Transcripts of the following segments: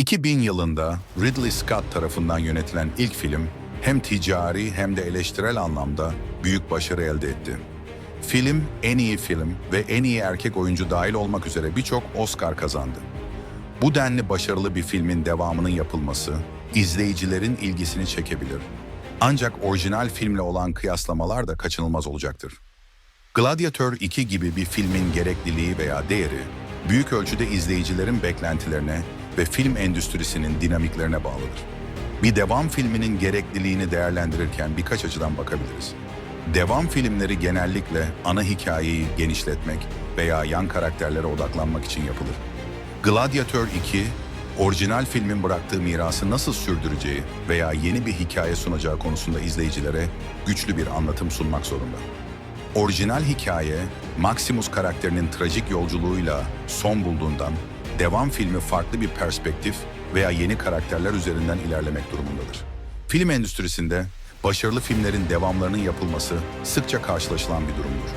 2000 yılında Ridley Scott tarafından yönetilen ilk film hem ticari hem de eleştirel anlamda büyük başarı elde etti. Film en iyi film ve en iyi erkek oyuncu dahil olmak üzere birçok Oscar kazandı. Bu denli başarılı bir filmin devamının yapılması izleyicilerin ilgisini çekebilir. Ancak orijinal filmle olan kıyaslamalar da kaçınılmaz olacaktır. Gladiator 2 gibi bir filmin gerekliliği veya değeri büyük ölçüde izleyicilerin beklentilerine ve film endüstrisinin dinamiklerine bağlıdır. Bir devam filminin gerekliliğini değerlendirirken birkaç açıdan bakabiliriz. Devam filmleri genellikle ana hikayeyi genişletmek veya yan karakterlere odaklanmak için yapılır. Gladiator 2, orijinal filmin bıraktığı mirası nasıl sürdüreceği veya yeni bir hikaye sunacağı konusunda izleyicilere güçlü bir anlatım sunmak zorunda. Orijinal hikaye, Maximus karakterinin trajik yolculuğuyla son bulduğundan, devam filmi farklı bir perspektif veya yeni karakterler üzerinden ilerlemek durumundadır. Film endüstrisinde başarılı filmlerin devamlarının yapılması sıkça karşılaşılan bir durumdur.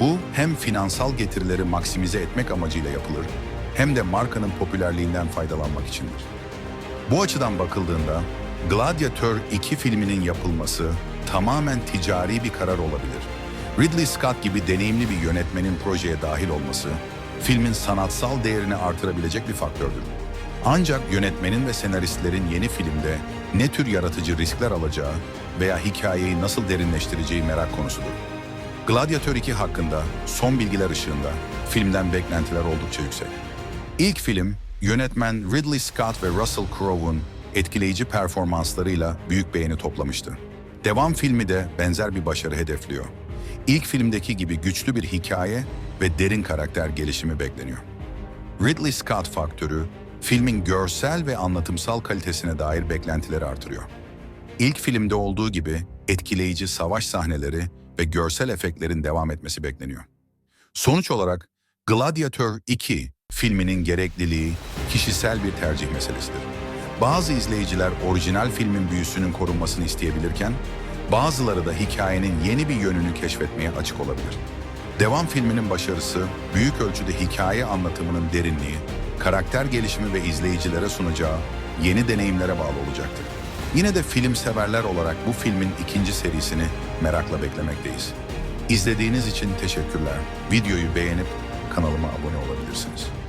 Bu hem finansal getirileri maksimize etmek amacıyla yapılır, hem de markanın popülerliğinden faydalanmak içindir. Bu açıdan bakıldığında Gladiator 2 filminin yapılması tamamen ticari bir karar olabilir. Ridley Scott gibi deneyimli bir yönetmenin projeye dahil olması filmin sanatsal değerini artırabilecek bir faktördür. Ancak yönetmenin ve senaristlerin yeni filmde ne tür yaratıcı riskler alacağı veya hikayeyi nasıl derinleştireceği merak konusudur. Gladiator 2 hakkında son bilgiler ışığında filmden beklentiler oldukça yüksek. İlk film, yönetmen Ridley Scott ve Russell Crowe'un etkileyici performanslarıyla büyük beğeni toplamıştı. Devam filmi de benzer bir başarı hedefliyor. İlk filmdeki gibi güçlü bir hikaye ve derin karakter gelişimi bekleniyor. Ridley Scott faktörü, filmin görsel ve anlatımsal kalitesine dair beklentileri artırıyor. İlk filmde olduğu gibi etkileyici savaş sahneleri ve görsel efektlerin devam etmesi bekleniyor. Sonuç olarak Gladiator 2 filminin gerekliliği kişisel bir tercih meselesidir. Bazı izleyiciler orijinal filmin büyüsünün korunmasını isteyebilirken, bazıları da hikayenin yeni bir yönünü keşfetmeye açık olabilir. Devam filminin başarısı, büyük ölçüde hikaye anlatımının derinliği, karakter gelişimi ve izleyicilere sunacağı yeni deneyimlere bağlı olacaktır. Yine de film severler olarak bu filmin ikinci serisini merakla beklemekteyiz. İzlediğiniz için teşekkürler. Videoyu beğenip kanalıma abone olabilirsiniz.